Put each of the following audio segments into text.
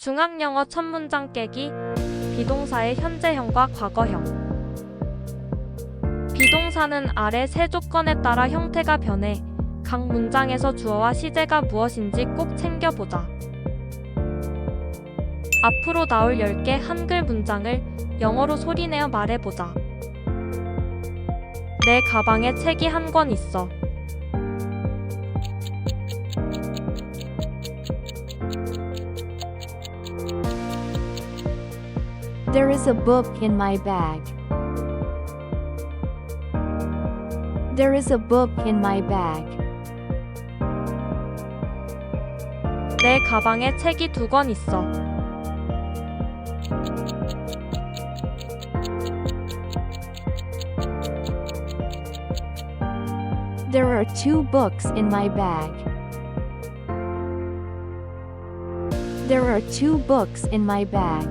중학영어 첫 문장 깨기 비동사의 현재형과 과거형 비동사는 아래 세 조건에 따라 형태가 변해 각 문장에서 주어와 시제가 무엇인지 꼭 챙겨보자. 앞으로 나올 10개 한글 문장을 영어로 소리내어 말해보자. 내 가방에 책이 한 권 있어. There is a book in my bag. There is a book in my bag. 내 가방에 책이 두 권 있어. There are two books in my bag. There are two books in my bag.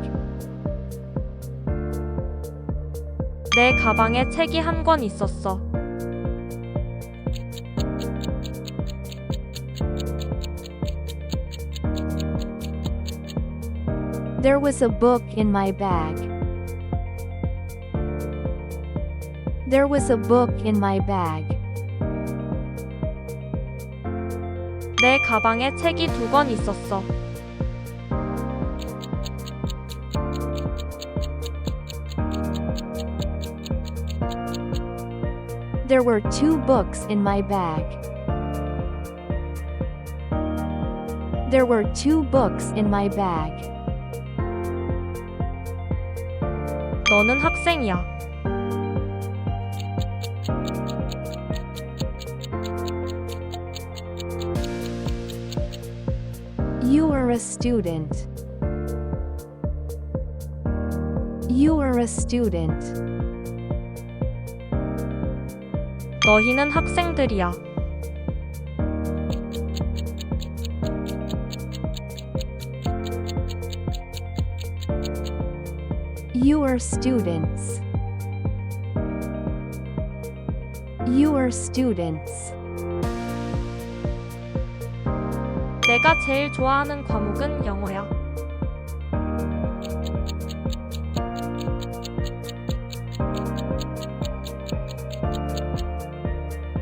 내 가방에 책이 한 권 있었어. There was a book in my bag. There was a book in my bag. 내 가방에 책이 두 권 있었어. There were two books in my bag. There were two books in my bag. 너는 학생이야. You are a student. You are a student. 너희는 학생들이야. You are students. You are students. 내가 제일 좋아하는 과목은 영어야.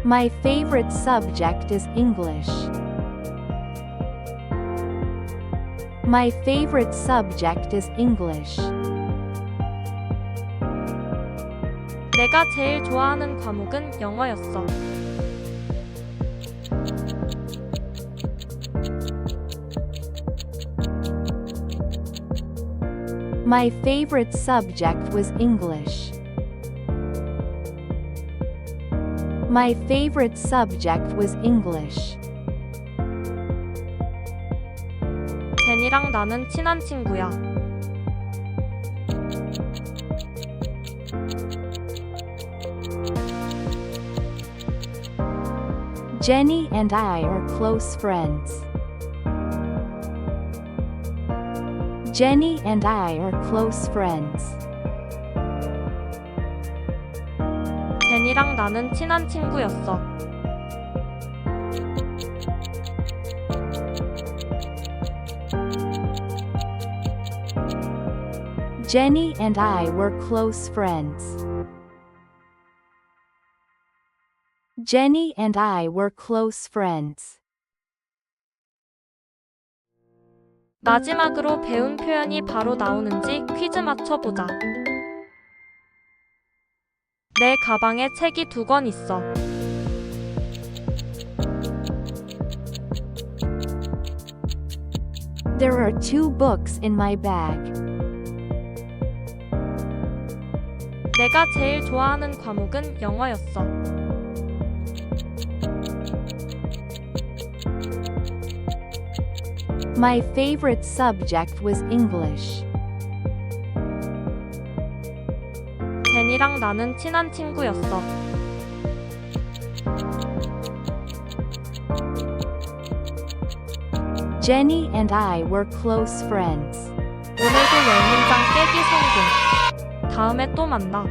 My favorite subject is English. My favorite subject is English. 내가 제일 좋아하는 과목은 영어였어. My favorite subject was English. My favorite subject was English. 제니랑 나는 친한 친구야. Jenny and I are close friends. Jenny and I are close friends. 제니랑 나는 친한 친구였어. Jenny and I were close friends. Jenny and I were close friends. 마지막으로 배운 표현이 바로 나오는지 퀴즈 맞춰보자. 내 가방에 책이 두 권 있어. There are two books in my bag. 내가 제일 좋아하는 과목은 영어였어. My favorite subject was English. 제니랑 나는 친한 친구였어. Jenny and I were close friends. 오늘도 열 문장 깨기 성공. 다음에 또 만나.